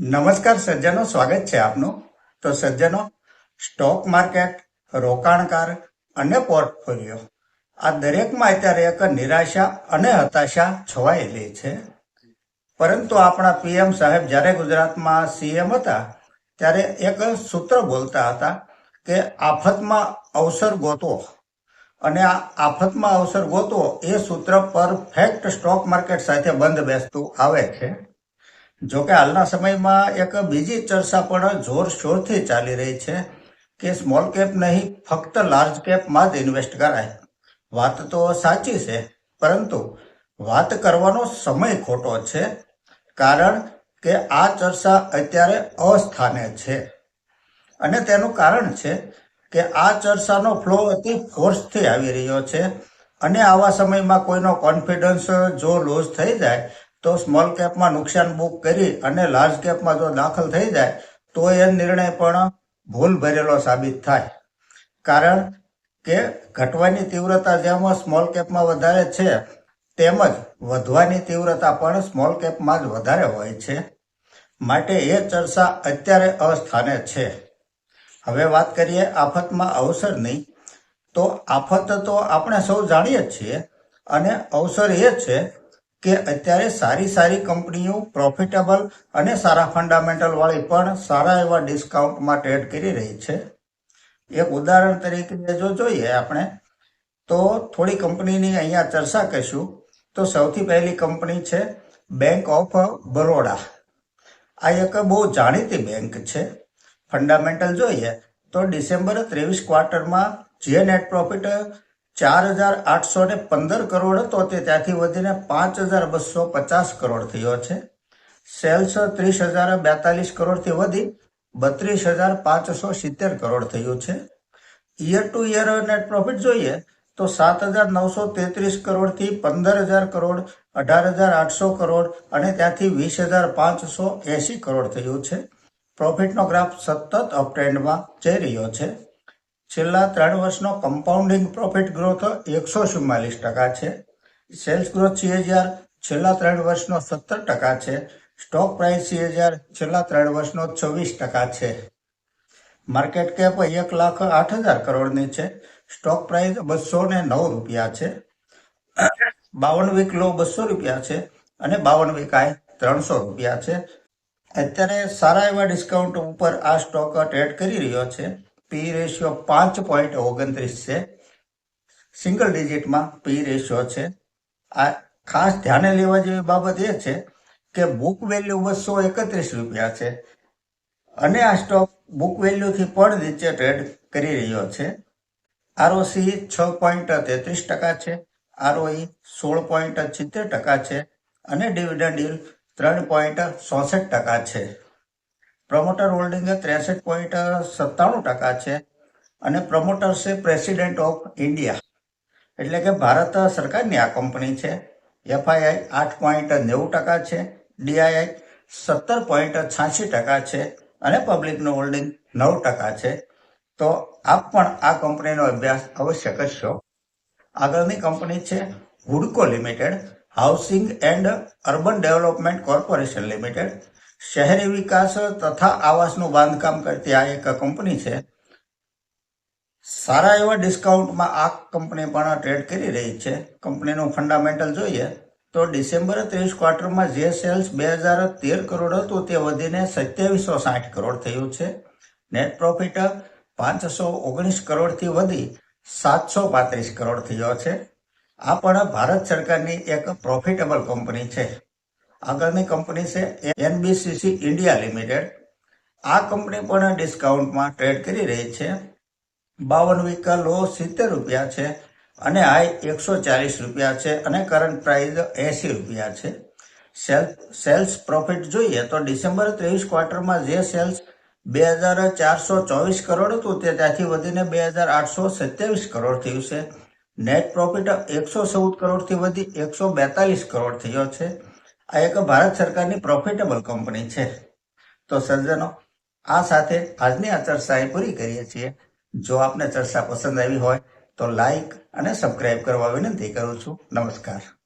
નમસ્કાર સજ્જનો, સ્વાગત છે આપનું. તો સજ્જનો, સ્ટોક માર્કેટ, રોકાણકાર અને પોર્ટફોલિયો. આ દરેકમાં અત્યારે એક નિરાશા અને હતાશા છવાયેલી છે. પરંતુ આપણા પીએમ સાહેબ જ્યારે ગુજરાતમાં સીએમ હતા, ત્યારે એક સૂત્ર બોલતા હતા કે આફતમાં અવસર ગોતવો અને આ આફતમાં અવસર ગોતવો એ સૂત્ર પરફેક્ટ સ્ટોક માર્કેટ સાથે બંધ બેસતું આવે છે. જોકે હાલના સમયમાં એક બીજી ચર્ચા પણ જોરશોરથી ચાલી રહી છે કે સ્મોલ કેપ નહીં, ફક્ત લાર્જ કેપમાં જ ઇન્વેસ્ટ કરાય. વાત તો સાચી છે, પરંતુ વાત કરવાનો સમય ખોટો છે, કારણ કે આ ચર્ચા અત્યારે અસ્થાને છે. અને તેનું કારણ છે કે આ ચર્ચાનો ફ્લો અતિ ફોર્સથી આવી રહ્યો છે અને આવા સમયમાં કોઈનો કોન્ફિડન્સ જો લૂઝ થઈ જાય તો સ્મોલ કેપમાં નુકસાન બુક કરી અને લાર્જ કેપમાં જો દાખલ થઈ જાય, તો એ નિર્ણય પણ ભૂલ ભરેલો સાબિત થાય. કારણ કે ઘટવાની તીવ્રતા જેમ સ્મોલ કેપમાં વધારે છે, તેમજ વધવાની તીવ્રતા પણ સ્મોલ કેપમાં જ વધારે હોય છે. માટે એ ચર્ચા અત્યારે અસ્થાને છે. હવે વાત કરીએ આફતમાં અવસરની. તો આફત તો આપણે સૌ જાણીએ જ છીએ, અને અવસર એ છે કે અત્યારે સારી સારી કંપનીઓ પ્રોફિટેબલ અને સારા ફંડામેન્ટલ વાળી પણ સારા એવા ડિસ્કાઉન્ટમાં ટ્રેડ કરી રહી છે. એક ઉદાહરણ તરીકે જો જોઈએ આપણે, તો થોડી કંપનીની અહીંયા ચર્ચા કરીશું. તો સૌથી પહેલી કંપની છે બેંક ઓફ બરોડા આ એક બહુ જાણીતી બેંક છે. ફંડામેન્ટલ જોઈએ તો ડિસેમ્બર ત્રેવીસ ક્વાર્ટરમાં જે નેટ પ્રોફિટ ચાર હજાર આઠસો ને પંદર કરોડ હતો તે ત્યાંથી વધીને પાંચ હજાર બસો પચાસ કરોડ થયો છે. સેલ્સ ત્રીસ હજાર બેતાલીસ કરોડથી વધી બત્રીસ હજાર પાંચસો સિત્તેર કરોડ થયું છે. Year to year net profit જોઈએ તો સાત હજાર નવસો તેત્રીસ કરોડથી પંદર હજાર કરોડ, અઢાર હજાર આઠસો કરોડ અને ત્યાંથી વીસ હજાર પાંચસો એસી કરોડ થયું છે. પ્રોફિટનો ગ્રાફ સતત અપટ્રેન્ડમાં જઈ રહ્યો છે. છેલ્લા ત્રણ વર્ષનો કમ્પાઉન્ડિંગ પ્રોફિટ ગ્રોથ એકસો ચુમ્માલીસ ટકા છે. સેલ્સ ગ્રોથ સીએજીઆર છેલ્લા ત્રણ વર્ષનો સત્તર ટકા છે. સ્ટોક પ્રાઇસ સીએજીઆર છેલ્લા ત્રણ વર્ષનો છવ્વીસ ટકા છે. માર્કેટ કેપ એક લાખ આઠ હજાર કરોડની છે. સ્ટોક પ્રાઇસ બસો ને નવ રૂપિયા છે. બાવન વીક લો બસો રૂપિયા છે અને બાવન વીક આય ત્રણસો રૂપિયા છે. અત્યારે સારા એવા ડિસ્કાઉન્ટ ઉપર આ સ્ટોક ટ્રેડ કરી રહ્યો છે. પી રેશિયો પાંચ પોઈન્ટ ઓગણત્રીસ છે. સિંગલ ડિજિટમાં પી રેશિયો છે. આ ખાસ ધ્યાને લેવા જેવી બાબત એ છે કે બુક વેલ્યુ બસો એકત્રીસ રૂપિયા છે. અને આ સ્ટોક બુક વેલ્યુથી પણ નીચે ટ્રેડ કરી રહ્યો છે. આરઓસી છ પોઈન્ટ તેત્રીસ ટકા છે. આરઓઈ સોળ પોઈન્ટ સિત્તેર ટકા છે. અને ડિવિડન્ડ ડીલ ત્રણ પોઈન્ટ ચોસઠ ટકા છે. પ્રમોટર હોલ્ડિંગ ત્રેસઠ પોઈન્ટ સત્તાણું ટકા છે અને પ્રમોટર છે પ્રેસિડેન્ટ ઓફ ઇન્ડિયા એટલે કે ભારત સરકારની આ કંપની છે. એફઆઈઆઈ આઠ પોઈન્ટ નેવું ટકા છે. ડીઆઈઆઈ સત્તર પોઈન્ટ છ્યાસી ટકા છે. અને પબ્લિકનું હોલ્ડિંગ નવ ટકા છે. તો આપ પણ આ કંપનીનો અભ્યાસ અવશ્ય કરશો. આગળની કંપની છે હુડકો limited housing and urban development corporation limited શહેરી વિકાસ તથા આવાસનું બાંધકામ કરતી આ એક કંપની છે. સારા એવા ડિસ્કાઉન્ટમાં આ કંપની પણ ટ્રેડ કરી રહી છે. કંપનીનું ફંડામેન્ટલ જોઈએ તો ડિસેમ્બર ત્રીસ ક્વાર્ટરમાં જે સેલ્સ બે હજાર તેર કરોડ હતું તે વધીને સત્યાવીસો સાઠ કરોડ થયું છે. નેટ પ્રોફિટ પાંચસો ઓગણીસ કરોડથી વધી સાતસો પાંત્રીસ કરોડ થયો છે. આ પણ ભારત સરકારની એક પ્રોફિટેબલ કંપની છે. આગળની કંપની છે એનબીસીસી ઇન્ડિયા લિમિટેડ આ કંપની પણ ડિસ્કાઉન્ટમાં ટ્રેડ કરી રહી છે. બાવન વીક લો સિત્તેર રૂપિયા છે અને હાઈ એકસો ચાલીસ રૂપિયા છે અને કરંટ પ્રાઇસ એંસી રૂપિયા છે. સેલ્સ પ્રોફિટ જોઈએ તો ડિસેમ્બર ત્રેવીસ ક્વાર્ટરમાં જે સેલ્સ બે હજાર ચારસો ચોવીસ કરોડ હતું તે ત્યાંથી વધીને બે હજાર આઠસો સત્યાવીસ કરોડ થયું છે. નેટ પ્રોફિટ એકસો ચૌદ કરોડથી વધી એકસો બેતાલીસ કરોડ થયો છે. આ એક ભારત સરકારની પ્રોફિટેબલ કંપની છે. તો સજ્જનો, આ સાથે આજની આ ચર્ચા પૂરી કરીએ છીએ. જો આપને ચર્ચા પસંદ આવી હોય તો લાઈક અને સબસ્ક્રાઈબ કરવા વિનંતી કરું છું. નમસ્કાર.